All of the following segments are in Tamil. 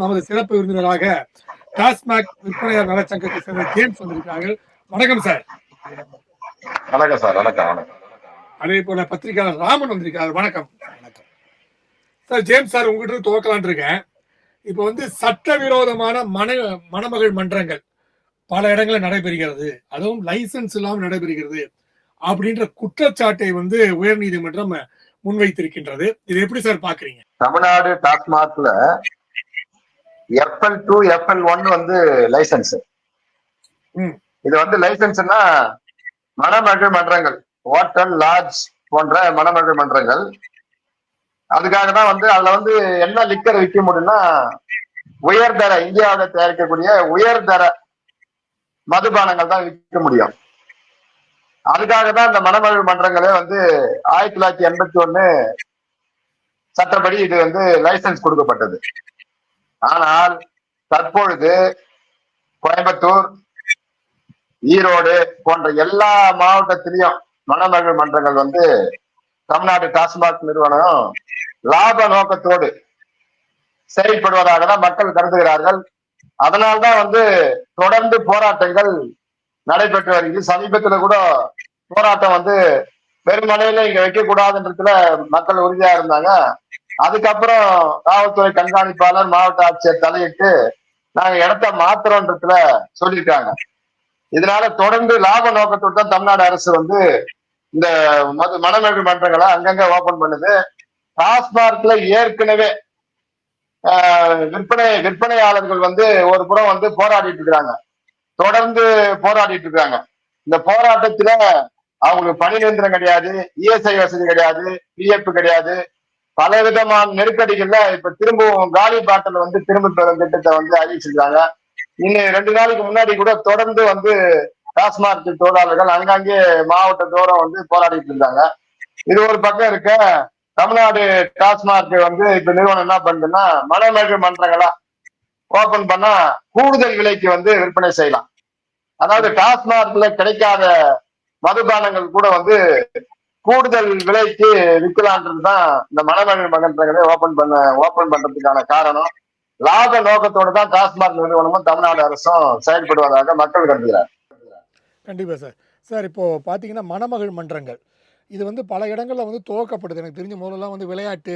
நமது சிறப்பு விருந்தினராக டாஸ்மாக் விற்பனையாளர் நலச்சங்கத்தை சேர்ந்த ஜேம்ஸ் வந்திருக்கிறார்கள். வணக்கம் சார். வணக்கம் சார். வணக்கம் அதே போல பத்திரிகையாளர் ராமன் வந்திருக்காரு வணக்கம். வணக்கம் சார் ஜேம்ஸ் சார் உங்ககிட்ட துவக்கலான் இருக்கேன். இப்போ வந்து சட்டவிரோதமான மன மணமகள் மன்றங்கள் பல இடங்களில் நடைபெறுகிறது. அதுவும் லைசன்ஸ் இல்லாமல் நடைபெறுகிறது அப்படின்ற குற்றச்சாட்டை வந்து உயர்நீதிமன்றம் முன்வைத்திருக்கின்றது. இது எப்படி சார் பாக்குறீங்க தமிழ்நாடு டாஸ்மாக்ல எஃப்எல் டூ எஃப்எல் ஒன் வந்து லைசன்ஸ் ம். இது வந்து லைசன்ஸ்னா மணமகள் மன்றங்கள். ஹோட்டல் லாட்ஜ் போன்ற மணமகள் மன்றங்கள். அதுக்காக தான் வந்து அதுல வந்து என்ன லிக்கர் விற்க முடியும்னா உயர்தர இந்தியாவில் தயாரிக்கக்கூடிய உயர்தர மதுபானங்கள் தான் விற்க முடியும். அதுக்காக தான் இந்த மணமகள் மன்றங்களே வந்து ஆயிரத்தி தொள்ளாயிரத்தி எண்பத்தி ஒண்ணு சட்டப்படி இது வந்து லைசன்ஸ் கொடுக்கப்பட்டது. ஆனால் தற்பொழுது கோயம்புத்தூர் ஈரோடு போன்ற எல்லா மாவட்டத்திலையும் மணமகள் மன்றங்கள் வந்து தமிழ்நாடு டாஸ்மாக் நிறுவனம் லாப நோக்கத்தோடு செயல்படுவதாக தான் மக்கள் கருதுகிறார்கள். அதனால்தான் வந்து தொடர்ந்து போராட்டங்கள் நடைபெற்று வருகிறது. சமீபத்துல கூட போராட்டம் வந்து பெருமழையில இங்க வைக்க கூடாதுன்றதுல மக்கள் உறுதியா இருந்தாங்க. அதுக்கப்புறம் காவல்துறை கண்காணிப்பாளர் மாவட்ட ஆட்சியர் தலையிட்டு நாங்க இடத்த மாத்துறோன்றதுல சொல்லியிருக்காங்க. இதனால தொடர்ந்து லாப நோக்கத்தோடு தான் தமிழ்நாடு அரசு வந்து இந்த மது மணமகள் மன்றங்களை அங்கங்க ஓபன் பண்ணுது. டாஸ்மார்க்ல ஏற்கனவே ஆஹ், விற்பனை விற்பனையாளர்கள் வந்து ஒரு புறம் வந்து போராடிட்டு இருக்காங்க. தொடர்ந்து போராடிட்டு இருக்காங்க. இந்த போராட்டத்துல அவங்களுக்கு பணி நியந்திரம் கிடையாது இஎஸ்ஐ வசதி கிடையாது பிஎஃப் கிடையாது பல விதமான நெருக்கடிகள்ல இப்ப திரும்பவும் காலி பாட்டில் வந்து திரும்ப பெறும் திட்டத்தை வந்து அறிவிச்சிருக்காங்க. இன்னும் ரெண்டு நாளைக்கு முன்னாடி கூட தொடர்ந்து வந்து டாஸ்மாக் தொழிலாளர்கள் அங்கங்கே மாவட்ட தோறும் வந்து போராடிட்டு இருந்தாங்க. இது ஒரு பக்கம் இருக்க தமிழ்நாடு டாஸ்மாக் வந்து இப்ப நிறுவனம் என்ன பண்ணுதுன்னா மனமேகு மன்றங்களா ஓபன் பண்ணா கூடுதல் விலைக்கு வந்து விற்பனை செய்யலாம். அதாவது டாஸ்மாக்ல கிடைக்காத மதுபானங்கள் கூட வந்து கூடுதல் விலைக்கு விற்கலான்றது தான் இந்த மணமகள் மகன்றங்களை ஓபன் பண்ண ஓபன் பண்றதுக்கான காரணம். லாப நோக்கத்தோடு தான் டாஸ்மாக் நிறுவனமும் தமிழ்நாடு அரசும் செயல்படுவதாக மக்கள் கருதுகிறார். கண்டிப்பா சார். சார் இப்போ பார்த்தீங்கன்னா மணமகள் மன்றங்கள். இது வந்து பல இடங்களில் வந்து துவக்கப்படுது. எனக்கு தெரிஞ்ச முதல்லாம் வந்து விளையாட்டு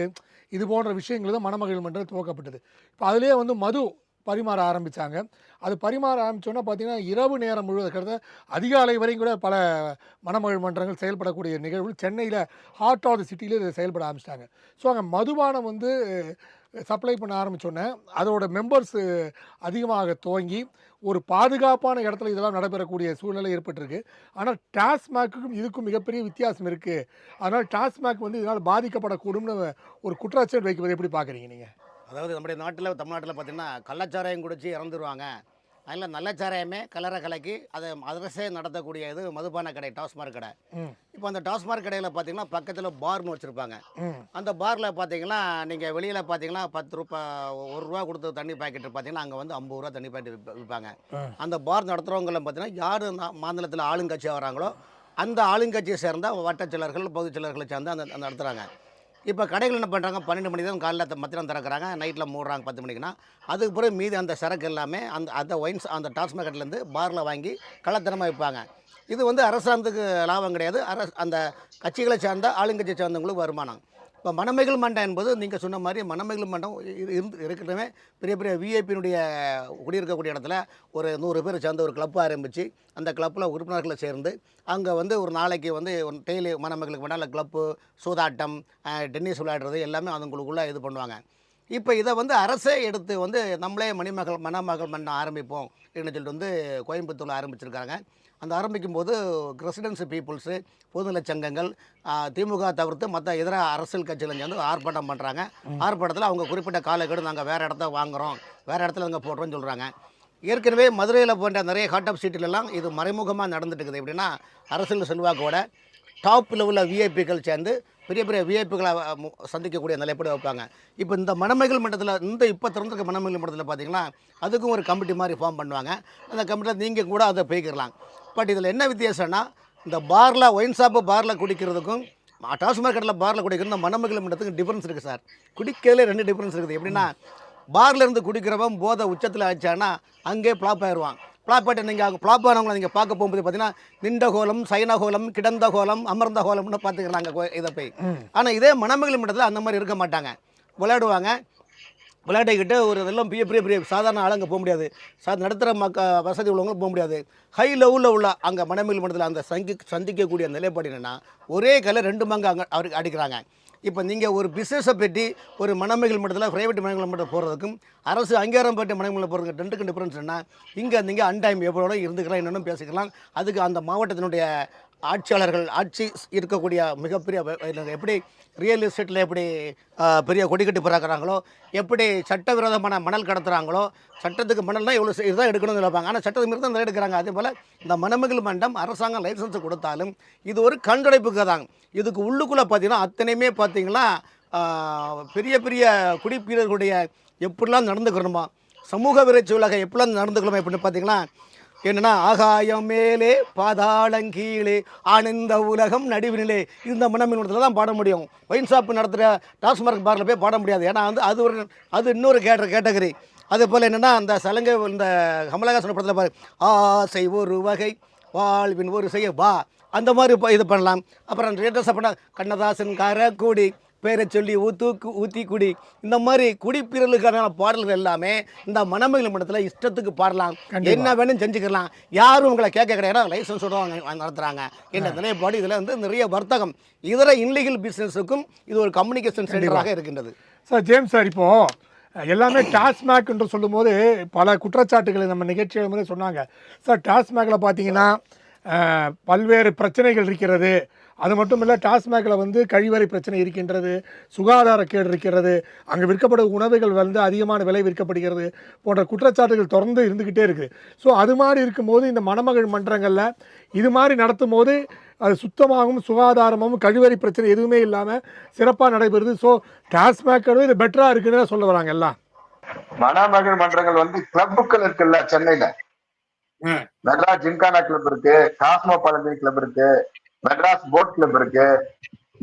இது போன்ற விஷயங்கள் தான் மணமகள் மன்றம் துவக்கப்பட்டது. இப்போ அதுலேயே வந்து மது பரிமாற ஆரம்பித்தாங்க அது பரிமாற ஆரம்பித்தோன்னா பார்த்தீங்கன்னா இரவு நேரம் முழுவதும் கிட்டத்தட்ட அதிகாலை வரையும் கூட பல மணமகள் மன்றங்கள் செயல்படக்கூடிய நிகழ்வு சென்னையில் ஹார்ட் ஆஃப் த சிட்டியில் இதை செயல்பட ஆரம்பிச்சிட்டாங்க. ஸோ அங்கே மதுபானம் வந்து சப்ளை பண்ண ஆரம்பித்தோன்னே அதோட மெம்பர்ஸ் அதிகமாக துவங்கி ஒரு பாதுகாப்பான இடத்துல இதெல்லாம் நடைபெறக்கூடிய சூழ்நிலை ஏற்பட்டிருக்கு. ஆனால் டாஸ்மாக்குக்கும் இதுக்கும் மிகப்பெரிய வித்தியாசம் இருக்குது அதனால் டாஸ்மாக் வந்து இதனால் பாதிக்கப்படக்கூடும்னு ஒரு குற்றச்சாட்டு வைக்கிறது எப்படி பார்க்குறீங்க நீங்கள் அதாவது நம்முடைய நாட்டில் தமிழ்நாட்டில் பார்த்தீங்கன்னா கள்ளச்சாராயம் குடிச்சு இறந்துருவாங்க. அதில் நல்ல சாராயமே கலரை கலக்கி அதை அரசே நடத்தக்கூடிய இது மதுபான கடை டாஸ்மார்க் கடை. இப்போ அந்த டாஸ்மார்க் கடையில் பார்த்தீங்கன்னா பக்கத்தில் பார்னு வச்சுருப்பாங்க. அந்த பாரில் பார்த்தீங்கன்னா நீங்கள் வெளியில் பார்த்தீங்கன்னா பத்து ரூபா ஒரு ரூபா கொடுத்து தண்ணி பாக்கெட் பார்த்தீங்கன்னா அங்கே வந்து ஐம்பது ரூபா தண்ணி பாக்கெட் விற்பாங்க. அந்த பார் நடத்துகிறவங்கள பார்த்தீங்கன்னா யார் மாநிலத்தில் ஆளுங்கட்சியாக வராங்களோ அந்த ஆளுங்கட்சியை சேர்ந்த வட்டச்செயலர்கள் பொதுச் செயலர்களை சேர்ந்து அந்த நடத்துகிறாங்க இப்போ கடைகள் என்ன பண்ணுறாங்க? பன்னெண்டு மணி தான் காலைல மத்தியம் மத்தியானம் திறக்கிறாங்க. நைட்டில் மூடுறாங்க பத்து மணிக்குன்னா. அதுக்கு பிறகு மீதி அந்த சரக்கு எல்லாமே அந்த அந்த ஒயின்ஸ் அந்த டாஸ்மார்க்கெட்லேருந்து பாரில் வாங்கி கள்ளத்தனமாக விற்பாங்க. இது வந்து அரசாங்கத்துக்கு லாபம் கிடையாது. அரசு அந்த கட்சிகளை சார்ந்த ஆளுங்கட்சியை சார்ந்தவங்களுக்கு வருமானம். இப்போ மணமகள் மண்டம் என்பது நீங்கள் சொன்ன மாதிரி மணமகள் மண்டம் இரு- இருந்து இருக்கிறவே பெரிய பெரிய விஐபியினுடைய குடியிருக்கக்கூடிய இடத்துல ஒரு நூறு பேர் சேர்ந்து ஒரு கிளப் ஆரம்பித்து அந்த கிளப்பில் உறுப்பினர்களை சேர்ந்து அங்கே வந்து ஒரு நாளைக்கு வந்து டெய்லி மணமகளுக்கு வேணால் கிளப்பு சூதாட்டம் டென்னிஸ் விளையாடுறது எல்லாமே அதுங்களுக்குள்ளே இது பண்ணுவாங்க. இப்போ இதை வந்து அரசே எடுத்து வந்து நம்மளே மணிமகள் மணமகள் மன்றம் ஆரம்பிப்போம் அப்படின்னு சொல்லிட்டு வந்து கோயம்புத்தூரில் ஆரம்பிச்சிருக்காங்க. அந்த ஆரம்பிக்கும் போது ரெசிடென்சி பீப்புள்ஸு பொதுநலச் சங்கங்கள் திமுக தவிர்த்து மற்ற இதர அரசியல் கட்சிகள் சேர்ந்து ஆர்ப்பாட்டம் பண்ணுறாங்க ஆர்ப்பாட்டத்தில் அவங்க குறிப்பிட்ட காலக்கெடு நாங்கள் வேறு இடத்த வாங்குகிறோம் வேறு இடத்துல நாங்கள் போடுறோம்னு சொல்கிறாங்க ஏற்கனவே மதுரையில் போன்ற நிறைய ஹாட் ஆஃப் சீட்டிலெல்லாம் இது மறைமுகமாக நடந்துட்டு இருக்குது எப்படின்னா அரசியல் செல்வாக்கோட டாப் லெவலில் விஐபிக்கள் சேர்ந்து பெரிய பெரிய விஐபிகளை சந்திக்கக்கூடிய நிலைப்படி வைப்பாங்க. இப்போ இந்த மணமகள் மன்றத்தில் இந்த இப்போ திறந்திருக்க மணமகள் மன்றத்தில் பார்த்தீங்கன்னா அதுக்கும் ஒரு கமிட்டி மாதிரி ஃபார்ம் பண்ணுவாங்க. அந்த கமிட்டியில் நீங்கள் கூட அதை போய்க்கிடலாம் பட் இதில் என்ன வித்தியாசம்னா இந்த பாரில் ஒயின் ஷாப்பு பாரில் குடிக்கிறதுக்கும் டாஸ்மாக் கடையில் பாரில் குடிக்கிறது இந்த மணமகள் மன்றத்துக்கு டிஃப்ரென்ஸ் இருக்குது சார் குடிக்கிறதுல ரெண்டு டிஃப்ரென்ஸ் இருக்குது. எப்படின்னா பார்ல இருந்து குடிக்கிறவன் போதை உச்சத்தில் ஆச்சானா அங்கே ஃப்ளாப் ஆயிடுவான் ஃப்ளாப் ஆகிட்டு நீங்கள் அங்கே ஃப்ளாப் ஆனவங்களை நீங்கள் பார்க்க போகும்போது பார்த்தீங்கன்னா நின்ற கோலம் சைன கோலம் கிடந்த கோலம் அமர்ந்த கோலம்னு பார்த்துக்கிறாங்க இதை போய். ஆனால் இதே மணமகள் மட்டத்தில் அந்த மாதிரி இருக்க மாட்டாங்க. விளையாடுவாங்க. விளையாடிக்கிட்டு ஒரு இதெல்லாம் பெரிய பெரிய பெரிய சாதாரண ஆளுங்க போக முடியாது. சா நடுத்தர மக்க வசதி உள்ளவங்களும் போக முடியாது. ஹை லெவலில் உள்ள அங்கே மனமில் மண்டலத்தில் அந்த சங்கி சந்திக்கக்கூடிய நிலைப்பாடு என்னென்னா ஒரே கலை ரெண்டு மங்கு அங்கே அவருக்கு அடிக்கிறாங்க. இப்போ நீங்கள் ஒரு பிஸ்னஸை பற்றி ஒரு மனமைகள் மட்டத்தில் ப்ரைவேட் மணமகள் மட்டம் போகிறதுக்கும் அரசு அங்கீகாரம் பெற்ற மணமகள் போகிறதுக்கு ரெண்டுக்கு டிஃப்ரென்ஸ் என்ன இங்கே நீங்கள் அன்டைம் எவ்வளோ இருந்துக்கலாம் என்னென்னு பேசிக்கலாம். அதுக்கு அந்த மாவட்டத்தினுடைய ஆட்சியாளர்கள் ஆட்சி இருக்கக்கூடிய மிகப்பெரிய எப்படி ரியல் எஸ்டேட்டில் எப்படி பெரிய கொடி கட்டி பிறக்கிறாங்களோ எப்படி சட்டவிரோதமான மணல் கடத்துகிறாங்களோ சட்டத்துக்கு மணல்னால் இவ்வளோ இதுதான் எடுக்கணும்னு வைப்பாங்க ஆனால் சட்டத்துக்கு மீறி தான் எடுக்கிறாங்க. அதே போல் இந்த மணமகள் மண்டம் அரசாங்கம் லைசன்ஸ் கொடுத்தாலும் இது ஒரு கண்துடைப்புக்கு தான் இதுக்கு உள்ளுக்குள்ளே பார்த்தீங்கன்னா அத்தனையுமே பார்த்தீங்கன்னா பெரிய பெரிய குடிப்பீரர்களுடைய எப்படிலாம் நடந்துக்கணுமா சமூக விரைச்சி உலக எப்படிலாம் நடந்துக்கணுமா எப்படின்னு பார்த்தீங்கன்னா என்னன்னா ஆகாயம் மேலே பாதாளங்கீழே ஆனந்த உலகம் நடுவினிலே. இந்த மனமின் தான் பாட முடியும். ஒயின் ஷாப் நடத்துகிற டாஸ்மார்க் பாரில் போய் பாட முடியாது. ஏன்னா வந்து அது ஒரு அது இன்னொரு கேட்ட கேட்டகரி. அதே போல் என்னென்னா அந்த சலங்கை இந்த கமலஹாசன் படத்தில் பாரு. ஆசை ஒரு வகை வாழ்வின் ஒரு செய்ய வா அந்த மாதிரி இது பண்ணலாம். அப்புறம் லேட்டஸ்டாக பண்ண கண்ணதாசன் கரக்குடி. பேரை சொல்லி ஊத்து ஊத்தி குடி. இந்த மாதிரி குடிப்பீரலுக்கான பாடல்கள் எல்லாமே இந்த மணமகள் மண்டலத்தில் இஷ்டத்துக்கு பாடலாம். என்ன வேணும் செஞ்சுக்கலாம். யாரும் உங்களை கேட்க கிடையாது. லைசன்ஸ் வாங்க நடத்துகிறாங்க என்ற நிலைப்பாடு இதில் வந்து நிறைய வர்த்தகம். இதர இன்லீகல் பிஸ்னஸுக்கும் இது ஒரு கம்யூனிகேஷன் சென்டராக இருக்கின்றது. சார் ஜேம்ஸ் சார் இப்போ எல்லாமே டாஸ்மாக் என்று சொல்லும்போது பல குற்றச்சாட்டுகளை நம்ம நிகழ்ச்சிகள் சொன்னாங்க. சார் டாஸ்மாகில் பார்த்தீங்கன்னா பல்வேறு பிரச்சனைகள் இருக்கிறது. அது மட்டும் இல்லை டாஸ்மாகில் வந்து கழிவறை பிரச்சனை இருக்கின்றது சுகாதாரக்கேடு இருக்கிறது அங்கே விற்கப்படும் உணவுகள் வந்து அதிகமான விலை விற்கப்படுகிறது போன்ற குற்றச்சாட்டுகள் தொடர்ந்து இருந்துக்கிட்டே இருக்குது. ஸோ அது மாதிரி இருக்கும்போது இந்த மணமகள் மன்றங்களில் இது மாதிரி நடத்தும் போது அது சுத்தமாகவும் சுகாதாரமும் கழிவறை பிரச்சனை எதுவுமே இல்லாமல் சிறப்பாக நடைபெறுது. ஸோ டாஸ்மாக் இது பெட்டராக இருக்குன்னு சொல்ல வராங்க எல்லாம். மணமகள் மன்றங்கள் வந்து கிளப்புகள் இருக்குல்ல சென்னையில. ம். மெட்ராஸ் ஜிம்கானா கிளப் இருக்கு காஸ்மோ பழனி கிளப் இருக்கு மெட்ராஸ் போட் கிளப் இருக்கு.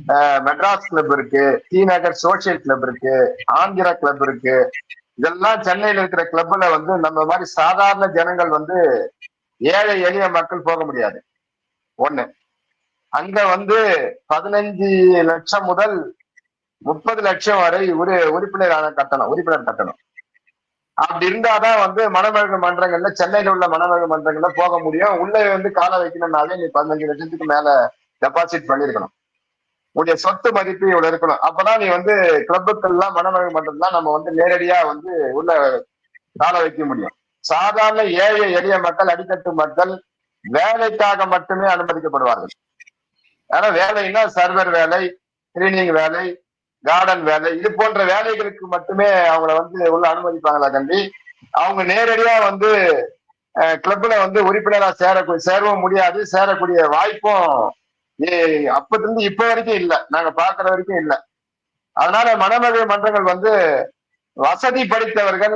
அஹ் மெட்ராஸ் கிளப் இருக்கு. டி நகர் சோசியல் கிளப் இருக்கு. ஆந்திரா கிளப் இருக்கு. இதெல்லாம் சென்னையில இருக்கிற கிளப்ல வந்து நம்ம மாதிரி சாதாரண ஜனங்கள் வந்து ஏழை எளிய மக்கள் போக முடியாது. ஒண்ணு அங்க வந்து பதினஞ்சு லட்சம் முதல் முப்பது லட்சம் வரை ஒரு உறுப்பினரான கட்டணம் உறுப்பினர் கட்டணம். அப்படி இருந்தாதான் வந்து மணமகள் மன்றங்கள்ல சென்னையில உள்ள மணமகள் மன்றங்கள்ல போக முடியும். உள்ள வந்து காலை வைக்கணும்னாலே நீ பதினஞ்சு லட்சத்துக்கு மேல டெபாசிட் பண்ணிருக்கணும் உன்னுடைய சொத்து மதிப்பு இவ்வளவு இருக்கணும். அப்பதான் நீ வந்து கிளப்புக்கள்லாம் மணமகள் மன்றம்லாம் நம்ம வந்து நேரடியா வந்து உள்ள காலை வைக்க முடியும். சாதாரண ஏழை எளிய மக்கள் அடித்தட்டு மக்கள் வேலைக்காக மட்டுமே அனுமதிக்கப்படுவார்கள். ஆனா வேலைன்னா சர்வர் வேலை கிளீனிங் வேலை கார்டன் வேலை இது போன்ற வேலைகளுக்கு மட்டுமே அவங்கள வந்து உள்ள அனுமதிப்பாங்களா கண்டி அவங்க நேரடியா வந்து கிளப்ல வந்து உறுப்பினரா சேர சேரவும் முடியாது சேரக்கூடிய வாய்ப்பும் ஏ- அப்பத்திலிருந்து இப்ப வரைக்கும் இல்ல. நாங்க பாக்குற வரைக்கும் இல்ல. அதனால மணமகள் மன்றங்கள் வந்து வசதி படித்தவர்கள்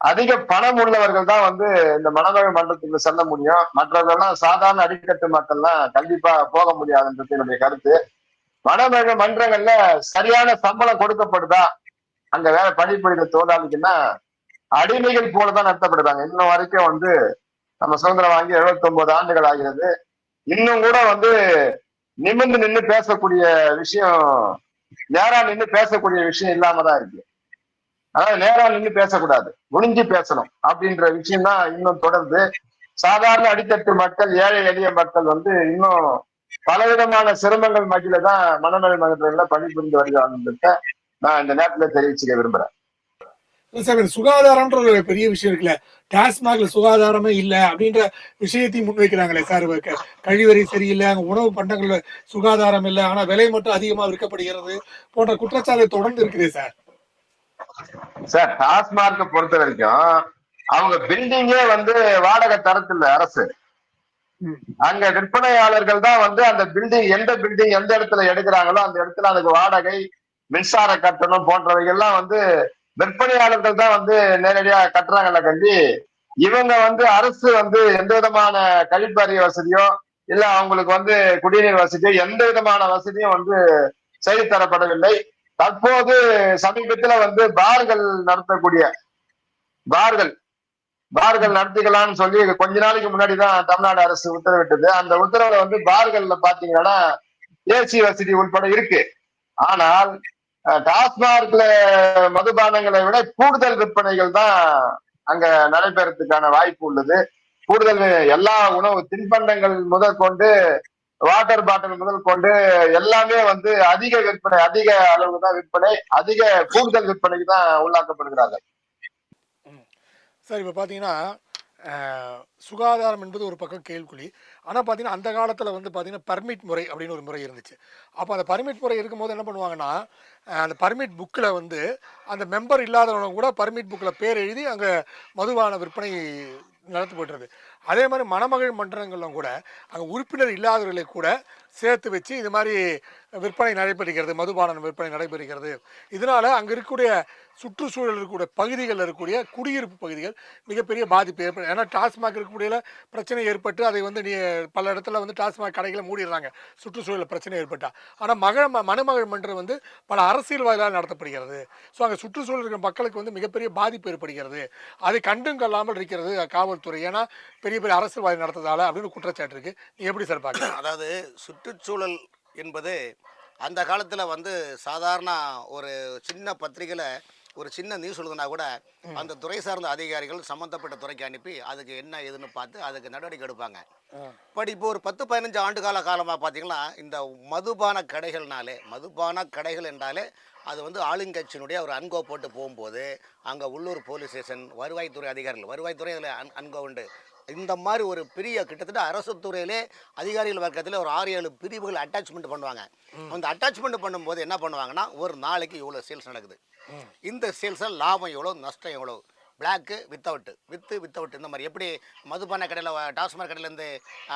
அதிக பணம் உள்ளவர்கள் தான் வந்து இந்த மணமகள் மன்றத்துக்கு செல்ல முடியும். மற்றவர்கள்லாம் சாதாரண அடிக்கட்டு மக்கள்லாம் கண்டிப்பா போக முடியாதுன்றது என்னுடைய கருத்து. மணமகள் மன்றங்கள்ல சரியான சம்பளம் கொடுக்கப்படுதா? அங்க வேலை பணிபுரிகிற தொழிலாளிக்குன்னா அடிமைகள் போலதான் நடத்தப்படுறாங்க. இன்னும் வரைக்கும் வந்து நம்ம சுதந்திரம் வாங்கி 79 ஆண்டுகள் ஆகிறது. இன்னும் கூட வந்து நிமிர்ந்து நின்று பேசக்கூடிய விஷயம் நேரா நின்று பேசக்கூடிய விஷயம் இல்லாம தான் இருக்கு. அதாவது நேரா நின்று பேசக்கூடாது. முடிஞ்சு பேசணும் அப்படின்ற விஷயம் தான் இன்னும் தொடர்ந்து சாதாரண அடித்தட்டு மக்கள் ஏழை எளிய மக்கள் வந்து இன்னும் பலவிதமான சிரமங்கள் மத்தியில தான் மனநல மன்றங்கள்ல பணிபுரிந்து வருகிறாங்க நான் இந்த நேரத்துல தெரிவிச்சுக்க விரும்புறேன். சார் சுகாதாரம்ன்ற ஒரு பெரிய விஷயம் இருக்குல்ல. டாஸ்மாக்ல சுகாதாரமே இல்லை அப்படின்ற விஷயத்தையும் முன்வைக்கிறாங்களே சார் கழிவறை சரியில்லை அங்க உணவு பண்டங்கள்ல சுகாதாரம் இல்லை ஆனா விலை மட்டும் அதிகமா விற்கப்படுகிறது போன்ற குற்றச்சாட்டு தொடர்ந்து இருக்குது சார். சார் டாஸ்மார்க்க பொறுத்த வரைக்கும் அவங்க பில்டிங்கே வந்து வாடகை தரத்துல அரசு. அங்க விற்பனையாளர்கள் தான் வந்து அந்த பில்டிங் எந்த பில்டிங் எந்த இடத்துல எடுக்கிறாங்களோ அந்த இடத்துல அதுக்கு வாடகை மின்சார கட்டணம் போன்றவைகள்லாம் வந்து விற்பனையாளர்கள் தான் வந்து நேரடியா கட்டுறாங்கல்ல கண்டி. இவங்க வந்து அரசு வந்து எந்த விதமான கழிப்பறை வசதியோ இல்ல அவங்களுக்கு வந்து குடிநீர் வசதியோ எந்த விதமான வசதியும் வந்து செய்து தரப்படவில்லை தற்போது சமீபத்துல வந்து பார்கள் நடத்தக்கூடிய பார்கள் பார்கள் நடத்திக்கலாம்னு சொல்லி கொஞ்ச நாளைக்கு முன்னாடி தான் தமிழ்நாடு அரசு உத்தரவிட்டது. அந்த உத்தரவுல வந்து பார்கள்ல பாத்தீங்கன்னா ஏசி வசதி உட்பட இருக்கு. ஆனால் டாஸ்மார்க்ல மதுபானங்களை விட கூடுதல் விற்பனைகள் தான் அங்க நடைபெறதுக்கான வாய்ப்பு உள்ளது. கூடுதல் எல்லா உணவு தின்பண்டங்கள் முதல் கொண்டு வாட்டர் பாட்டில் முதல் கொண்டு எல்லாமே வந்து அதிக விற்பனை அதிக அளவு தான் விற்பனை அதிக கூடுதல் விற்பனைக்கு தான் உள்ளாக்கப்படுகிறார்கள். சார் இப்போ பார்த்தீங்கன்னா சுகாதாரம் என்பது ஒரு பக்கம் கேள்விக்குழி ஆனால் பார்த்தீங்கன்னா அந்த காலத்தில் வந்து பார்த்தீங்கன்னா பர்மிட் முறை அப்படின்னு ஒரு முறை இருந்துச்சு. அப்போ அந்த பர்மிட் முறை இருக்கும்போது என்ன பண்ணுவாங்கன்னா அந்த பர்மிட் புக்கில் வந்து அந்த மெம்பர் இல்லாதவங்க கூட பர்மிட் புக்கில் பேர் எழுதி அங்கே மதுவான விற்பனை நடத்தப்பட்டுருது அதே மாதிரி மணமகள் மன்றங்களும் கூட அங்கே உறுப்பினர் இல்லாதவர்களை கூட சேர்த்து வச்சு இது மாதிரி விற்பனை நடைபெறுகிறது மதுபானம் விற்பனை நடைபெறுகிறது. இதனால் அங்கே இருக்கக்கூடிய சுற்றுச்சூழல் இருக்கக்கூடிய பகுதிகளில் இருக்கக்கூடிய குடியிருப்பு பகுதிகள் மிகப்பெரிய பாதிப்பு ஏற்படும் ஏன்னா டாஸ்மாக் இருக்கக்கூடிய பிரச்சனை ஏற்பட்டு அதை வந்து நீ பல இடத்துல வந்து டாஸ்மாக் கடைகளை மூடிடுறாங்க. சுற்றுச்சூழல் பிரச்சனை ஏற்பட்டா. ஆனால் மக ம- மணமகள் மன்றம் வந்து பல அரசியல்வாதிகளால் நடத்தப்படுகிறது. ஸோ அங்கே சுற்றுச்சூழல் இருக்கிற மக்களுக்கு வந்து மிகப்பெரிய பாதிப்பு ஏற்படுகிறது. அதை கண்டும் கொள்ளாமல் இருக்கிறது காவல்துறை. ஏன்னா பெரிய பெரிய அரசியல்வாதி நடத்ததால் அப்படின்னு குற்றச்சாட்டு இருக்குது நீ எப்படி சார் பார்க்கலாம் அதாவது சுற்றுச்சூழல் என்பது அந்த காலத்தில் வந்து சாதாரண ஒரு சின்ன பத்திரிகையில் ஒரு சின்ன நியூஸ் எழுதுனா கூட அந்த துறை சார்ந்த அதிகாரிகள் சம்மந்தப்பட்ட துறைக்கு அனுப்பி அதுக்கு என்ன ஏதுன்னு பார்த்து அதுக்கு நடவடிக்கை எடுப்பாங்க. பட் இப்போ ஒரு பத்து பதினஞ்சு ஆண்டு கால காலமாக பார்த்தீங்கன்னா இந்த மதுபான கடைகள்னாலே மதுபான கடைகள் என்றாலே அது வந்து ஆளுங்கட்சியினுடைய ஒரு அன்கோ போட்டு போகும்போது அங்கே உள்ளூர் போலீஸ் ஸ்டேஷன் வருவாய்த்துறை அதிகாரிகள் வருவாய்த்துறை அதில் அன் அன்கோ உண்டு. இந்த மாதிரி ஒரு பெரிய கிட்டத்தட்ட அரசு துறையிலே அதிகாரிகள் வர்க்கத்தில் ஒரு ஆறு ஏழு பிரிவுகள் அட்டாச்மெண்ட் பண்ணுவாங்க. அந்த அட்டாச்மெண்ட் பண்ணும்போது என்ன பண்ணுவாங்கன்னா ஒரு நாளைக்கு இவ்வளோ சேல்ஸ் நடக்குது. இந்த சேல்ஸில் லாபம் எவ்வளோ நஷ்டம் எவ்வளோ பிளாக்கு வித்தவுட்டு வித்து வித்தவுட் இந்த மாதிரி எப்படி மதுபான கடையில் டாஸ்மாக் கடையிலேருந்து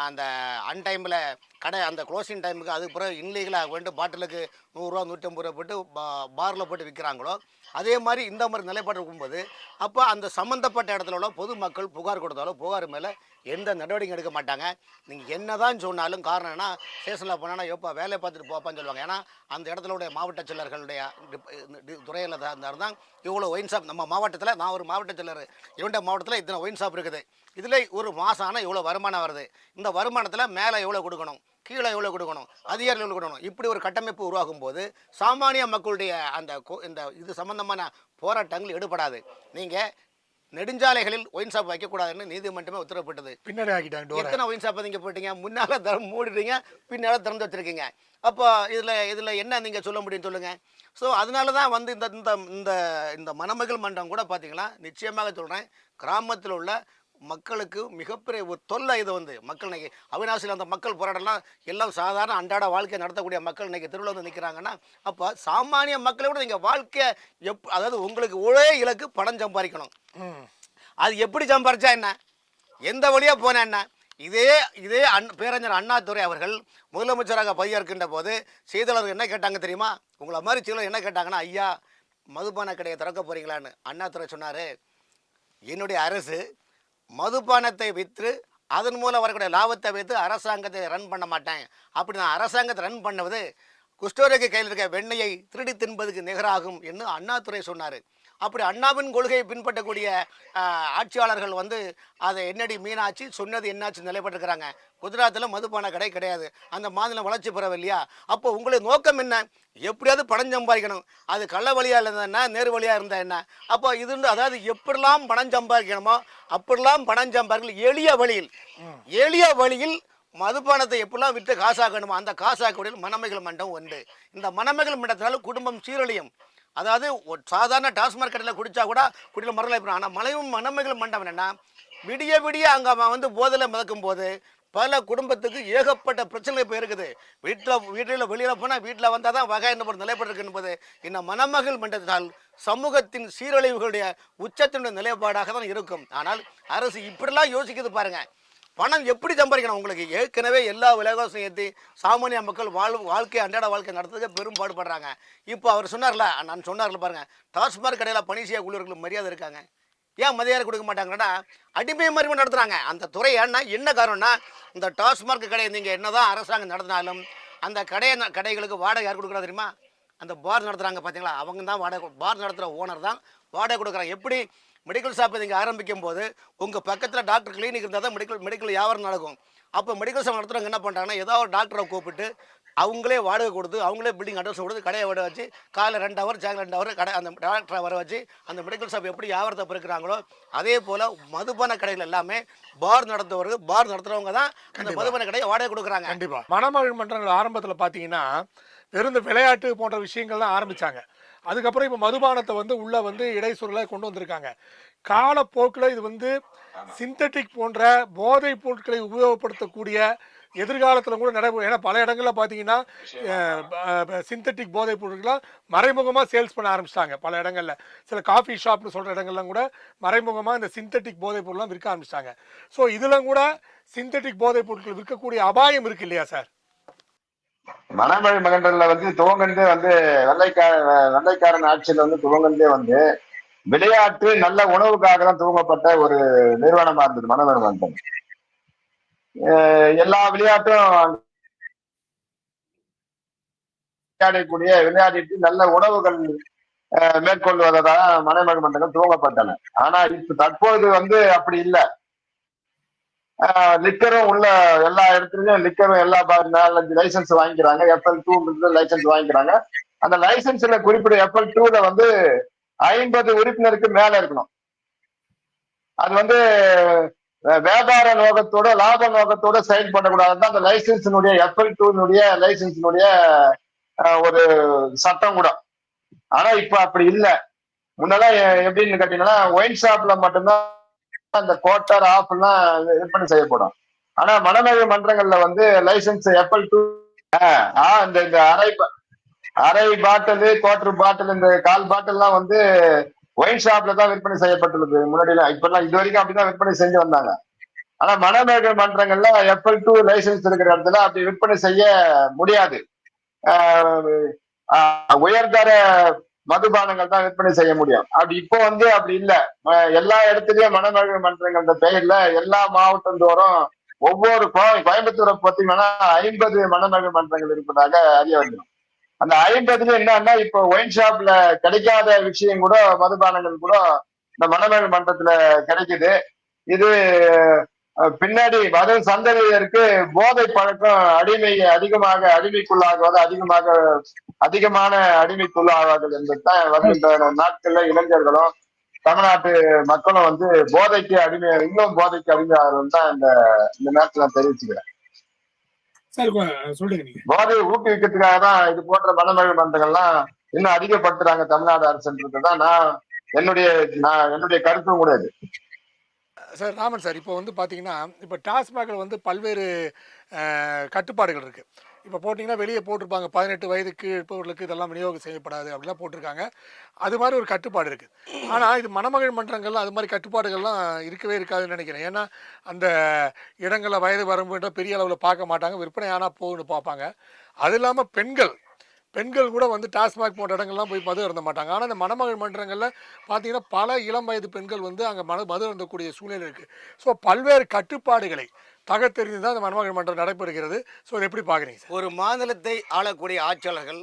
அந்த அன்டைமில் கடை அந்த க்ளோசிங் டைமுக்கு அதுக்கு பிறகு இன்லீகலாக கொண்டு பாட்டிலுக்கு நூறுரூவா நூற்றம்பது ரூபா போட்டு பாரில் போட்டு விற்கிறாங்களோ அதே மாதிரி இந்த மாதிரி நிலைப்பாடு இருக்கும்போது அப்போ அந்த சம்மந்தப்பட்ட இடத்துல உள்ள பொதுமக்கள் புகார் கொடுத்தாலும் புகார் மேலே எந்த நடவடிக்கை எடுக்க மாட்டாங்க. நீங்கள் என்ன தான் சொன்னாலும் காரணம் என்ன? ஸ்டேஷனில் போனால் எப்போ வேலையை பார்த்துட்டு போப்பான்னு சொல்லுவாங்க. ஏன்னா அந்த இடத்துல உடைய மாவட்ட செயலர்களுடைய துறையில் இருந்தால் தான் இவ்வளோ ஒயின் ஷாப் நம்ம மாவட்டத்தில் நான் ஒரு மாவட்ட செயலர். இரண்டு மாவட்டத்தில் இத்தனை ஒயின் ஷாப் இருக்குது. இதில் ஒரு மாதம் ஆனால் இவ்வளோ வருமானம் வருது. இந்த வருமானத்தில் மேலே எவ்வளோ கொடுக்கணும்? கீழே எவ்வளோ கொடுக்கணும்? அதிகாரிகள் எவ்வளோ கொடுக்கணும்? இப்படி ஒரு கட்டமைப்பு உருவாகும் போது சாமானிய மக்களுடைய அந்த இந்த இது சம்பந்தமான போராட்டங்கள் ஈடுபடாது நீங்கள் நெடுஞ்சாலைகளில் ஒயின் ஷாப் வைக்கக்கூடாதுன்னு நீதிமன்றமே உத்தரவிட்டது. பின்னாடி ஆக்கிட்டாங்க டோரை. எத்தனை ஒயின் ஷாப் நீங்க போயிட்டீங்க முன்னால திற மூடிட்டீங்க பின்னால திறந்து வச்சிருக்கீங்க. அப்போ இதுல இதுல என்ன நீங்க சொல்ல முடியும் சொல்லுங்க. ஸோ அதனால தான் வந்து இந்த இந்த இந்த இந்த மணமகள் மன்றம் கூட பார்த்தீங்கன்னா நிச்சயமாக சொல்றேன் கிராமத்தில் உள்ள மக்களுக்கு மிகப்பெரிய ஒரு தொல்லை இது வந்து. மக்கள் இன்னைக்கு அவினாசியில் அந்த மக்கள் போராட்டம்லாம் எல்லாம் சாதாரண அன்றாட வாழ்க்கை நடத்தக்கூடிய மக்கள் இன்னைக்கு தெருவில் வந்து நிற்கிறாங்கன்னா அப்போ சாமானிய மக்களை விட நீங்கள் வாழ்க்கையை எப் அதாவது உங்களுக்கு ஒரே இலக்கு பணம் சம்பாதிக்கணும். அது எப்படி சம்பாரிச்சா என்ன? எந்த வழியாக போனா என்ன? இதே இதே அண் பேரறிஞர் அண்ணாதுரை அவர்கள் முதலமைச்சராக பதவியேற்கின்ற போது செய்தியாளர்கள் என்ன கேட்டாங்க தெரியுமா? உங்களை மாதிரி செய்தியாளர் என்ன கேட்டாங்கன்னா ஐயா மதுபான கடையை திறக்க போறீங்களான்னு. அண்ணாதுரை சொன்னார் என்னுடைய அரசு மதுபானத்தை விற்று அதன் மூலம் வரக்கூடிய லாபத்தை வைத்து அரசாங்கத்தை ரன் பண்ண மாட்டேன் அப்படி நான் அரசாங்கத்தை ரன் பண்ணுவது குஷ்டோரிக்கு கையில் இருக்க வெண்ணெயை திருடி தின்பதுக்கு நிகராகும் என்று அண்ணாதுரை சொன்னார். அப்படி அண்ணாவின் கொள்கையை பின்பற்றக்கூடிய ஆட்சியாளர்கள் வந்து அதை என்னடி மீனாட்சி சொன்னது என்னாச்சு நிலைப்பட்டிருக்கிறாங்க. குஜராத்தில் மதுபான கடை கிடையாது. அந்த மாநிலம் வளர்ச்சி பெறவில்லையா? அப்போ உங்களுடைய நோக்கம் என்ன? எப்படியாவது பணம் சம்பாதிக்கணும். அது கள்ள வழியாக இருந்தா என்ன? நேரு வழியாக இருந்தா என்ன? அப்போ இது வந்து- அதாவது எப்படிலாம் பணம் சம்பாதிக்கணுமோ அப்படிலாம் பணம் சம்பாதிக்கணும். எளிய வழியில் எளிய வழியில் மதுபானத்தை எப்படிலாம் விற்று காசாக்கணுமோ அந்த காசாக்கக்கூடிய மணமைகள் மண்டம் உண்டு. இந்த மணமைகள் மண்டத்தினால குடும்பம் சீரழியும். அதாவது ஒரு சாதாரண டாஸ்மாக் கடையில் குடித்தா கூட குடியில் மரலை ஆனால் மலையும் மனமைகள் மண்டம் என்னென்னா விடிய விடிய அங்கே அவன் வந்து போதையில் மிதக்கும் போது பல குடும்பத்துக்கு ஏகப்பட்ட பிரச்சனை இப்போ இருக்குது. வீட்டில் வீட்டில் வெளியில் போனால் வீட்டில் வந்தால் தான் வகை என்ன நிலைப்பட்டிருக்கு என்பது இந்த மணமகள் மண்டத்தால் சமூகத்தின் சீரழிவுகளுடைய உச்சத்தினுடைய நிலைப்பாடாக தான் இருக்கும். ஆனால் அரசு இப்படிலாம் யோசிக்குது பாருங்கள் பணம் எப்படி சம்பாதிக்கணும்? உங்களுக்கு ஏற்கனவே எல்லா விலகோசம் ஏற்றி சாமானிய மக்கள் வாழ் வாழ்க்கை அன்றாட வாழ்க்கை நடத்துறதுக்கு பெரும் பாடுபடுறாங்க. இப்போ அவர் சொன்னார்ல நான் சொன்னார்ல பாருங்கள் டாஸ்மாக் கடையில் பணி செய்ய ஊழியர்களுக்கு மரியாதை இருக்காங்க. ஏன் மரியாதை கொடுக்க மாட்டாங்கன்னா அடிமை மருமை நடத்துகிறாங்க அந்த துறை ஏன்னா என்ன காரணம்னா இந்த டாஸ்மாக் கடையை நீங்கள் என்ன தான் அரசாங்கம் நடத்தினாலும் அந்த கடையை கடைகளுக்கு வாடகை யார் கொடுக்குறா தெரியுமா? அந்த பார் நடத்துகிறாங்க பார்த்தீங்களா அவங்க தான் வாடகை பார் நடத்துகிற ஓனர் தான் வாடகை கொடுக்குறாங்க. எப்படி? மெடிக்கல் ஷாப் நீங்கள் ஆரம்பிக்கும் போது உங்கள் பக்கத்தில் டாக்டர் கிளினிக் இருந்தால் தான் மெடிக்கல் மெடிக்கல் வியாபாரம் நடக்கும். அப்போ மெடிக்கல் ஷாப் நடத்துறவங்க என்ன பண்ணுறாங்கன்னா ஏதோ ஒரு டாக்டரை கூப்பிட்டு அவங்களே வாடகை கொடுத்து அவங்களே பில்டிங் அட்ரஸ் கொடுத்து கடையை விட வச்சு காலைல ரெண்டு ஹவர் சாயங்காலம் ரெண்டு ஹவர் கடை அந்த டாக்டரை வர வச்சு அந்த மெடிக்கல் ஷாப் எப்படி வியாபாரத்தை பெருக்கிறாங்களோ அதே போல் மதுபான கடைகள் எல்லாமே பார் நடத்துவர்கள் பார் நடத்துகிறவங்க தான் அந்த மதுபான கடையை வாடகை கொடுக்குறாங்க. கண்டிப்பா. மணமகள் மன்றங்கள் ஆரம்பத்துல பாத்தீங்கன்னா வெறும் விளையாட்டு போன்ற விஷயங்கள் தான் ஆரம்பிச்சாங்க. அதுக்கப்புறம் இப்போ மதுபானத்தை வந்து உள்ள வந்து இடைச்சொருளாக கொண்டு வந்திருக்காங்க. காலப்போக்கில் இது வந்து சிந்தட்டிக் போன்ற போதைப் பொருட்களை உபயோகப்படுத்தக்கூடிய எதிர்காலத்தில் கூட நடைபெறும் ஏன்னா பல இடங்களில் பார்த்தீங்கன்னா சிந்தட்டிக் போதைப் பொருட்கள்லாம் மறைமுகமாக சேல்ஸ் பண்ண ஆரம்பிச்சிட்டாங்க பல இடங்களில். சில காஃபி ஷாப்னு சொல்கிற இடங்கள்லாம் கூட மறைமுகமாக இந்த சிந்தட்டிக் போதைப் பொருள்லாம் விற்க ஆரம்பிச்சிட்டாங்க. ஸோ இதில் கூட சிந்தட்டிக் போதைப் பொருட்கள் விற்கக்கூடிய அபாயம் இருக்கு இல்லையா சார்? மணமழை மகன்றல்ல வந்து துவங்கந்தே வந்து வெள்ளைக்கார வெள்ளைக்காரன் ஆட்சியில வந்து துவங்கந்தே வந்து விளையாட்டு நல்ல உணவுக்காக தான் துவங்கப்பட்ட ஒரு நிறுவனமா இருந்தது மணமழை மன்றம் எல்லா விளையாட்டும் விளையாடக்கூடிய விளையாடிட்டு நல்ல உணவுகள் அஹ், மேற்கொள்வதாக மணமழை மன்றங்கள் துவங்கப்பட்டன. ஆனா இப்ப தற்போது வந்து அப்படி இல்லை. லிக்கரும் உள்ள எல்லா இடத்துலயும் லிக்கரும் எல்லா நாலஞ்சு லைசன்ஸ் வாங்கிக்கிறாங்க. எஃப்எல் டூ லைசன்ஸ் வாங்கிக்கிறாங்க. அந்த லைசன்ஸ்ல குறிப்பிட்ட எஃப்எல் டூல வந்து ஐம்பது உறுப்பினருக்கு மேல இருக்கணும். அது வந்து வியாபார நோக்கத்தோட லாப நோக்கத்தோட செயல்படக்கூடாது. அந்த லைசன்ஸினுடைய எஃப்எல் டூனுடைய லைசன்ஸினுடைய ஒரு சட்டம் கூட. ஆனா இப்ப அப்படி இல்லை. முன்னெல்லாம் எப்படின்னு கேட்டீங்கன்னா ஒயின் ஷாப்ல மட்டும்தான் அந்த கோட்டர் ஆஃப் எல்லாம் விற்பனை செய்யப்படும். ஆனா மனநல மன்றங்கள்ல வந்து லைசன்ஸ் எப்எல் டூ இந்த இந்த அரை அரை பாட்டில் குவார்டர் பாட்டில் இந்த கால் பாட்டில் எல்லாம் வந்து ஒயின் ஷாப்ல தான் விற்பனை செய்யப்பட்டுள்ளது. முன்னாடி எல்லாம் இப்ப எல்லாம் இது வரைக்கும் அப்படிதான் விற்பனை செஞ்சு வந்தாங்க. ஆனா மனநல மன்றங்கள்ல எப்எல் டூ லைசன்ஸ் இருக்கிற இடத்துல அப்படி விற்பனை செய்ய முடியாது. ஆஹ் உயர்தர மதுபானங்கள் தான் விற்பனை செய்ய முடியும். அப்படி இப்போ வந்து அப்படி இல்ல. எல்லா இடத்துலயும் மணமகள் மன்றங்கள்ன்ற பெயர்ல எல்லா மாவட்டம் தோறும் ஒவ்வொரு கோ- கோயம்புத்தூரை பார்த்தீங்கன்னா ஐம்பது மணமகள் மன்றங்கள் இருப்பதாக அறிய வேண்டும். அந்த ஐம்பதுல என்னன்னா இப்போ ஒயின் ஷாப்ல கிடைக்காத விஷயம் கூட மதுபானங்கள் கூட இந்த மணமகள் மன்றத்துல கிடைக்குது. இது பின்னாடி வரும் சந்ததியருக்கு போதை பழக்கம் அடிமை அதிகமாக அடிமைக்குள்ளாகுவது அதிகமாக அதிகமான அடிமைக்குள்ளாவார்கள் என்பதுதான் வருகின்ற நாட்கள்ல இளைஞர்களும் தமிழ்நாட்டு மக்களும் வந்து போதைக்கு அடிமை இன்னும் போதைக்கு அடிமையாகும் தான் இந்த இந்த நேரத்துல நான் தெரிவிச்சுக்கிறேன். போதையை ஊக்குவிக்கிறதுக்காக தான் இது போன்ற மனமகள் மன்றங்கள்லாம் இன்னும் அதிகப்படுத்துறாங்க தமிழ்நாடு அரசுன்றது தான் நான் என்னுடைய நான் என்னுடைய கருத்தும் கூட இது. சார் ராமன் சார் இப்போ வந்து பார்த்தீங்கன்னா இப்போ டாஸ்மாகில் வந்து பல்வேறு கட்டுப்பாடுகள் இருக்குது இப்போ போட்டிங்கன்னா வெளியே போட்டிருப்பாங்க. பதினெட்டு வயதுக்கு இருப்பவர்களுக்கு இதெல்லாம் விநியோகம் செய்யப்படாது அப்படிலாம் போட்டிருக்காங்க. அது மாதிரி ஒரு கட்டுப்பாடு இருக்குது ஆனால் இது மணமகள் மன்றங்கள்ல அது மாதிரி கட்டுப்பாடுகள்லாம் இருக்கவே இருக்காதுன்னு நினைக்கிறேன். ஏன்னா அந்த இடங்களில் வயது வரம்புன்ற பெரிய அளவில் பார்க்க மாட்டாங்க. விற்பனை ஆனால் போகுன்னு பார்ப்பாங்க. அது இல்லாமல் பெண்கள் பெண்கள் கூட வந்து டாஸ்மாக் போன்ற இடங்கள்லாம் போய் மது இருந்த மாட்டாங்க. ஆனால் இந்த மணமகள் மன்றங்களில் பார்த்தீங்கன்னா பல இளம் வயது பெண்கள் வந்து அங்கே மன மது இருந்தக்கூடிய சூழ்நிலை இருக்குது ஸோ பல்வேறு கட்டுப்பாடுகளை தகத்தெறிந்து தான் அந்த மணமகள் மன்றம் நடைபெறுகிறது. ஸோ இதை எப்படி பார்க்குறீங்க சார்? ஒரு மாநிலத்தை ஆளக்கூடிய ஆட்சியாளர்கள்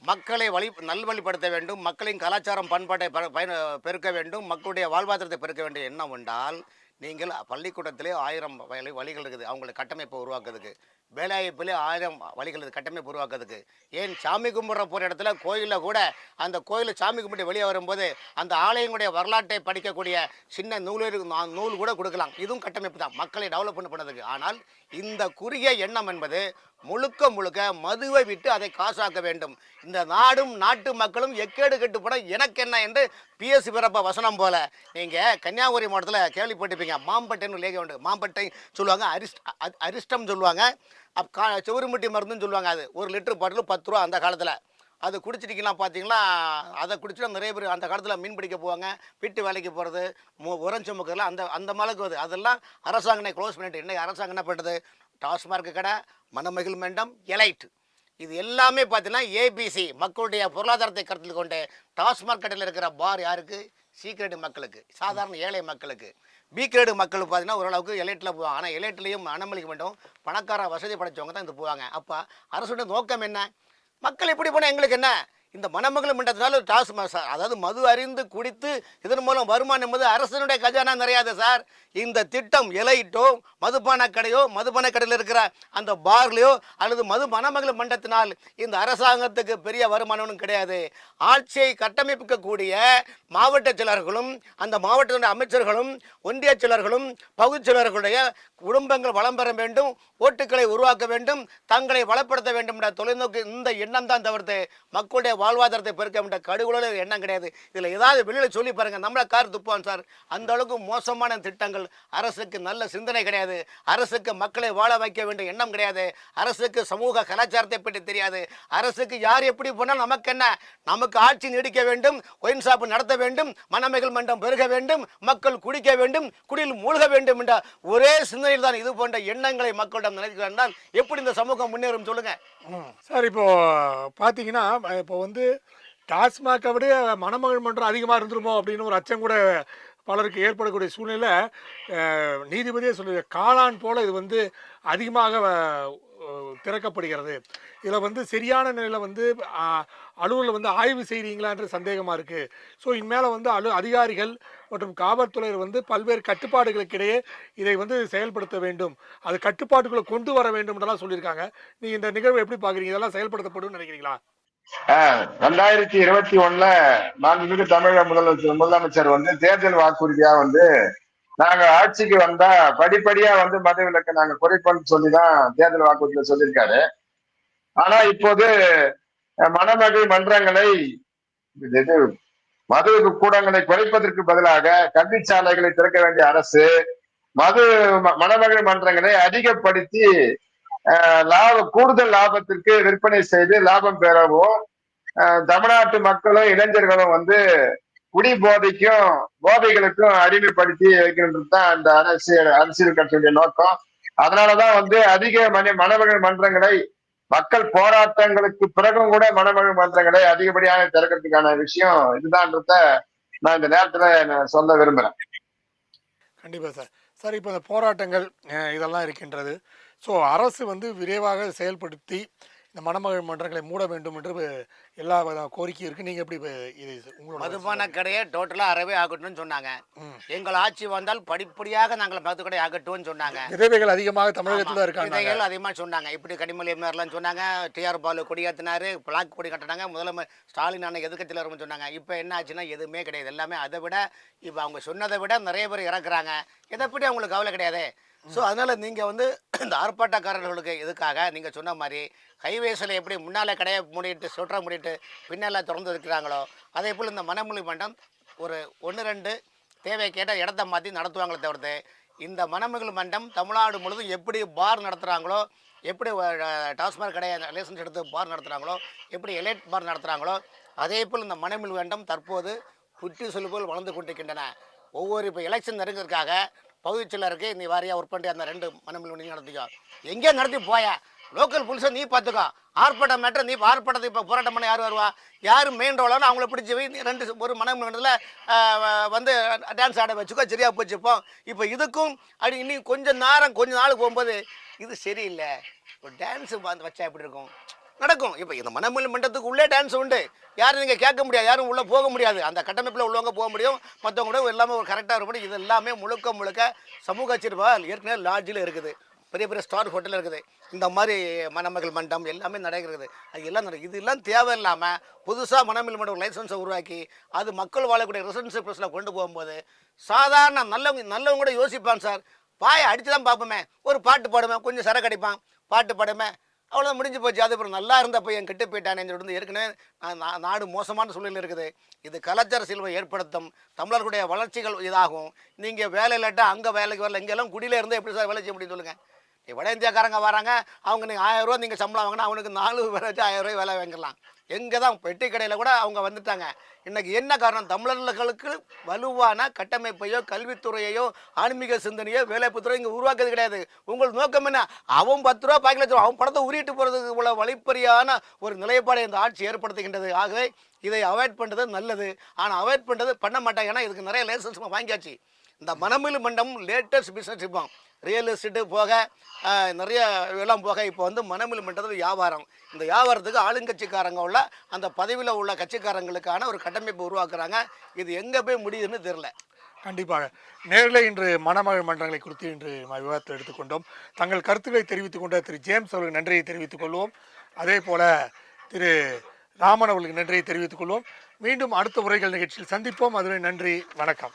மக்களை வழி நல்வழிப்படுத்த வேண்டும் மக்களின் கலாச்சாரம் பண்பாட்டை பெற- பயன பெருக்க வேண்டும் மக்களுடைய வாழ்வாதாரத்தை பெருக்க வேண்டும். எண்ணம் உண்டால் நீங்கள் பள்ளிக்கூடத்திலே ஆயிரம் வழி வழிகள் இருக்குது. அவங்களுக்கு கட்டமைப்பை உருவாக்குறதுக்கு. வேலைவாய்ப்பிலே ஆயிரம் வழிகள் இருக்குது கட்டமைப்பு உருவாக்குறதுக்கு. ஏன் சாமி கும்பிட்ற போகிற இடத்துல கோயிலில் கூட அந்த கோயிலில் சாமி கும்பிட்டு வெளியே வரும்போது அந்த ஆலயங்களுடைய வரலாற்றை படிக்கக்கூடிய சின்ன நூல் நூல் கூட கொடுக்கலாம். இதுவும் கட்டமைப்பு தான். மக்களை டெவலப் பண்ணதுக்கு. ஆனால் இந்த குறுகிய எண்ணம் என்பது முழுக்க முழுக்க மதுவை விட்டு அதை காசாக்க வேண்டும். இந்த நாடும் நாட்டு மக்களும் எக்கேடு கெட்டுப்பட எனக்கு என்ன என்று பிஎஸ்சி பிறப்ப வசனம் போல. நீங்கள் கன்னியாகுமரி மாவட்டத்தில் கேள்விப்பட்டிருப்பீங்க. மாம்பட்டைன்னு லேக உண்டு. மாம்பட்டை சொல்லுவாங்க அரிஸ்ட் அரிஸ்டம் சொல்லுவாங்க. அப் கா செவுருமுட்டி மருந்துன்னு சொல்லுவாங்க அது. ஒரு லிட்டர் பாட்டில் பத்து ரூபா அந்த காலத்தில். அது குடிச்சிட்டிங்கன்னா பார்த்தீங்களா அதை குடிச்சிட்டு நிறைய பேர் அந்த காலத்தில் மீன் பிடிக்க போவாங்க வீட்டு வேலைக்கு போகிறது உரம் சுமக்கிறதுலாம் அந்த அந்த மலைக்கு வருது அதெல்லாம் அரசாங்கனை க்ளோஸ் பண்ணிட்டு இன்றைக்கி அரசாங்கம் என்ன பண்ணுறது டாஸ்மார்க் கடை மனமகிழ் மண்டம் எலைட். இது எல்லாமே பார்த்தீங்கன்னா ஏபிசி மக்களுடைய பொருளாதாரத்தை கருத்தில் கொண்டு டாஸ்மாக் கடையில் இருக்கிற பார் யாருக்கு? சி கிரேடு மக்களுக்கு சாதாரண ஏழை மக்களுக்கு. பி கிரேடு மக்கள் பார்த்தீங்கன்னா ஓரளவுக்கு எலைட்டில் போவாங்க. ஆனால் எலைட்லேயும் அனமளிக்க வேண்டும். பணக்கார வசதி படைச்சவங்க தான் இது போவாங்க. அப்போ அரசுடைய நோக்கம் என்ன? மக்கள் இப்படி போனால் எங்களுக்கு என்ன? இந்த மணமகளும் மன்றத்தினால டாஸ் சார் அதாவது மது அறிந்து குடித்து இதன் மூலம் வருமானம் என்பது அரசனுடைய கஜானா நிறையாது சார். இந்த திட்டம் இலையிட்டோ மதுபான கடையோ மதுபான கடையில் இருக்கிற அந்த பார்லையோ அல்லது மது மணமகள் மன்றத்தினால் இந்த அரசாங்கத்துக்கு பெரிய வருமானமும் கிடையாது. ஆட்சியை கட்டமைப்பிக்கக்கூடிய மாவட்ட செயலர்களும் அந்த மாவட்டத்தினுடைய அமைச்சர்களும் ஒன்றிய செயலர்களும் பகுதி செயலர்களுடைய குடும்பங்கள் வளம் பெற வேண்டும் ஓட்டுக்களை உருவாக்க வேண்டும் தங்களை வளப்படுத்த வேண்டும் என்ற தொலைநோக்கு இந்த எண்ணம் தான் தவிர்த்து மக்களுடைய வாழ்வாதாரத்தை பெருக்க வேண்டிய கடுகுல எண்ணம் கிடையாது. இதில் ஏதாவது வெளியில் சொல்லி பாருங்கள் நம்மளை கார் துப்பான் சார். அந்த அளவுக்கு மோசமான திட்டங்கள். அரசுக்கு நல்ல சிந்தனை கிடையாது. அரசுக்கு மக்களை வாழ வைக்க வேண்டிய எண்ணம் கிடையாது. அரசுக்கு சமூக கலாச்சாரத்தை பற்றி தெரியாது. அரசுக்கு யார் எப்படி போனால் நமக்கு என்ன? நமக்கு ஆட்சி நீடிக்க வேண்டும். ஒயின் ஷாப் நடத்த வேண்டும். மணமைகள் மன்றம் பெருக வேண்டும். மக்கள் குடிக்க வேண்டும். குடியில் மூழ்க வேண்டும் என்ற ஒரே சிந்தனையில் தான் இது போன்ற எண்ணங்களை மக்களிடம் நினைக்கிறார்கள் எப்படி இந்த சமூகம் முன்னேறும் சொல்லுங்க. சார் இப்போ பார்த்தீங்கன்னா இப்போ வந்து டாஸ்மாகை விட மணமகள் மன்றம் அதிகமாக இருந்துருமோ அப்படின்னு ஒரு அச்சம் கூட பலருக்கு ஏற்படக்கூடிய சூழ்நிலை நீதிபதியே சொல்லி காளான் போல் இது வந்து அதிகமாக திறக்கப்படுகிறது. இதில் வந்து சரியான நிலையில் வந்து அலுவலில் வந்து ஆய்வு செய்கிறீங்களான்ற சந்தேகமாக இருக்குது ஸோ இனிமேல் வந்து அலு அதிகாரிகள் மற்றும் காவல்துறையர் வந்து பல்வேறு கட்டுப்பாடுகளுக்கு இடையே இதை வந்து செயல்படுத்த வேண்டும். அது கட்டுப்பாட்டுக்குள்ளே கொண்டு வர வேண்டும் என்றெல்லாம் சொல்லியிருக்காங்க. நீங்கள் இந்த நிகழ்வு எப்படி பார்க்குறீங்க? இதெல்லாம் செயல்படுத்தப்படும் நினைக்கிறீங்களா? ரெண்டாயிரத்தி இருபத்தி ஒண்ணுல மாண்புமிகு தமிழக முதலமைச்சர் முதலமைச்சர் வந்து தேர்தல் வாக்குறுதியா வந்து நாங்க ஆட்சிக்கு வந்தா படிப்படியா வந்து மது விலக்கை நாங்க குறைப்போம்னு சொல்லிதான் தேர்தல் வாக்குறுதியில சொல்லியிருக்காரு. ஆனா இப்போது அஹ், மணமகள் மன்றங்களை இது மது கூடங்களை குறைப்பதற்கு பதிலாக கல்வி சாலைகளை திறக்க வேண்டிய அரசு மது மணமகள் மன்றங்களை அதிகப்படுத்தி லாப கூடுதல் லாபத்திற்கு விற்பனை செய்து லாபம் பெறவும் தமிழ்நாட்டு மக்களும் இளைஞர்களும் வந்து குடி போதைக்கும் போதைகளுக்கும் அடிமைப்படுத்தி வைக்கிறது தான் அந்த அரசியல் அரசியல் கட்சியுடைய நோக்கம். அதனாலதான் வந்து அதிக மணி மணமகள் மன்றங்களை மக்கள் போராட்டங்களுக்கு பிறகும் கூட மணமகள் மன்றங்களை அதிகப்படியாக திறக்கிறதுக்கான விஷயம் இதுதான்றத நான் இந்த நேரத்துல சொல்ல விரும்புறேன். கண்டிப்பா சார். சார் இப்போ இந்த போராட்டங்கள் இதெல்லாம் இருக்கின்றது. ஸோ அரசு வந்து விரைவாக செயல்படுத்தி இந்த மணமகள் மன்றங்களை மூட வேண்டும் என்று எல்லா கோரிக்கையும் இருக்குது நீங்கள் எப்படி இது உங்களோட மதுபான கடையை டோட்டலாக அறவே ஆகட்டும்னு சொன்னாங்க. எங்கள் ஆட்சி வந்தால் படிப்படியாக நாங்கள் மது கடை ஆகட்டும்னு சொன்னாங்க. விதவைகள் அதிகமாக தமிழகத்தில் இருக்காங்க. விதைகள் அதிகமாக சொன்னாங்க. இப்படி கனிமொழி எம்ஆர்லாம் சொன்னாங்க. டிஆர் பாலு கொடியேற்றினாரு பிளாக் கொடி கட்டினாங்க முதல்ல ஸ்டாலின் அண்ணன் எதிர்க்கட்சியில் வரும்னு சொன்னாங்க. இப்போ என்ன ஆச்சுன்னா எதுவுமே கிடையாது. எல்லாமே அதை விட இப்போ அவங்க சொன்னதை விட நிறைய பேர் இறக்குறாங்க. பற்றி அவங்களுக்கு கவலை கிடையாது. ஸோ அதனால் நீங்கள் வந்து இந்த ஆர்ப்பாட்டக்காரர்களுக்கு இதுக்காக நீங்கள் சொன்ன மாதிரி ஹைவேஸில் எப்படி முன்னால் கடையை மூடிட்டு சுற்ற மூடிட்டு பின்னால் திறந்து இருக்கிறாங்களோ அதே போல் இந்த மனமொழி மண்டம் ஒரு ஒன்று ரெண்டு தேவை கேட்ட இடத்த மாற்றி நடத்துவாங்களே தவிர்த்து இந்த மணமகள் மண்டம் தமிழ்நாடு முழுதும் எப்படி பார் நடத்துகிறாங்களோ எப்படி டாஸ்மாக் கடையை லைசன்ஸ் எடுத்து பார் நடத்துகிறாங்களோ எப்படி எலைட் பார் நடத்துகிறாங்களோ அதே போல் இந்த மணமில் மண்டம் தற்போது குட்டி சொல்லுபோல் வளர்ந்து கொண்டிருக்கின்றன. ஒவ்வொரு இப்போ எலெக்ஷன் நெருங்கிறதுக்காக பகுதிச்சலருக்கு நீ வாரியா ஒர்க் பண்ணி அந்த ரெண்டு மணமில் நீ நடத்திக்கோ. எங்கே நடத்தி போயா. லோக்கல் புலிஸை நீ பார்த்துக்கோ ஆர்ப்பாட்டம் மேட்டர் நீ ஆர்ப்பாட்டத்தை இப்போ போராட்டம் பண்ண யார் வருவா? யார் மெயின் ரோலானோ அவங்கள பிடிச்சி நீ ரெண்டு ஒரு மணமில் வந்து டான்ஸ் ஆட வச்சுக்கோ சரியாக போச்சுப்போம் இப்போ இதுக்கும் அப்படி இன்னும் கொஞ்சம் நேரம் கொஞ்சம் நாள் போகும்போது இது சரியில்லை. இப்போ டான்ஸு வந்து வச்சா எப்படி இருக்கும்? நடக்கும். இப்போ இந்த மனமில் மண்டத்துக்கு உள்ளே டான்ஸ் உண்டு. யாரும் நீங்கள் கேட்க முடியாது. யாரும் உள்ளே போக முடியாது. அந்த கட்டமைப்பில் உள்ளவங்க போக முடியும். மற்றவங்க கூட எல்லாமே ஒரு கரெக்டாக இருக்கும் இது எல்லாமே முழுக்க முழுக்க சமூக சிறுபால் ஏற்கனவே லாட்ஜில் இருக்குது. பெரிய பெரிய ஸ்டார் ஹோட்டல் இருக்குது. இந்த மாதிரி மணமகள் மண்டம் எல்லாமே நடக்கிறது அது எல்லாம் நடக்கும் இதெல்லாம் தேவையில்லாமல் புதுசாக மணமில் மண்டம் லைசன்ஸை உருவாக்கி அது மக்கள் வாழக்கூடிய ரெசிடென்சி ப்ளஸில் கொண்டு போகும்போது சாதாரண நல்லவங்க நல்லவங்க கூட யோசிப்பான் சார். பாயை அடிச்சு தான் பார்ப்போமே. ஒரு பாட்டு பாடுவேன் கொஞ்சம் சரக்கு அடிப்பான். பாட்டு பாடுமே அவ்வளோ முடிஞ்சு போச்சு. அது அப்புறம் நல்லா இருந்த பையன் கெட்டு போயிட்டானேன்னு சொல்லிட்டு ஏற்கனவே நாடு மோசமான சூழ்நிலை இருக்குது. இது கலாச்சார செல்வம் ஏற்படுத்தும். தமிழர்களுடைய வளர்ச்சிகள் இதாகும். நீங்கள் வேலை இல்லாட்டா அங்கே வேலைக்கு வரல இங்கெல்லாம் குடியில இருந்து எப்படி சார் வேலை செய்ய முடியும் சொல்லுங்கள் வட இந்தியாக்காரங்க வராங்க. அவங்க நீங்கள் ஆயிரம் ரூபா நீங்கள் சம்பளம் வாங்கினா அவனுக்கு நாலு பேர் வச்சு ஆயிரம் ரூபாய் வேலை வாங்கிடலாம். எங்கே தான் பெட்டி கடையில் கூட அவங்க வந்துட்டாங்க. இன்றைக்கி என்ன காரணம்? தமிழர்களுக்கு வலுவான கட்டமைப்பையோ கல்வித்துறையையோ ஆன்மீக சிந்தனையோ வேலைப்புத்துறை இங்கே உருவாக்குறது கிடையாது. உங்கள் நோக்கம் என்ன? அவன் பத்து ரூபா பாக்கெட் வச்சிருவான். அவன் படத்தை உருவிட்டு போகிறதுக்கு உள்ள வழிப்பறியான ஒரு நிலைப்பாடை இந்த ஆட்சி ஏற்படுத்துகின்றது. ஆகவே இதை அவாய்ட் பண்ணுறது நல்லது. ஆனால் அவாய்ட் பண்ணுறது பண்ண மாட்டாங்க. ஏன்னா இதுக்கு நிறைய லைசன்ஸ் வாங்கியாச்சு. இந்த மனமில் மண்டம் லேட்டஸ்ட் பிஸ்னஸ் இப்போ. ரியல் எஸ்டேட்டு போக நிறைய எல்லாம் போக இப்போ வந்து மனமில் பண்ணுறது வியாபாரம். இந்த வியாபாரத்துக்கு ஆளுங்கட்சிக்காரங்க உள்ள அந்த பதவியில் உள்ள கட்சிக்காரங்களுக்கான ஒரு கட்டமைப்பு உருவாக்குறாங்க. இது எங்கே போய் முடியுதுன்னு தெரில கண்டிப்பாக. நேரில் இன்று மணமகள் மன்றங்களை குறித்து இன்று விவாதத்தில் விவாதத்தை எடுத்துக்கொண்டோம் தங்கள் கருத்துக்களை தெரிவித்துக் கொண்ட திரு. ஜேம்ஸ் அவர்களுக்கு நன்றியை தெரிவித்துக் கொள்வோம். அதே போல திரு. ராமன் அவர்களுக்கு நன்றியை தெரிவித்துக் கொள்வோம். மீண்டும் அடுத்த உரைகள் நிகழ்ச்சியில் சந்திப்போம். அதுவரை நன்றி வணக்கம்.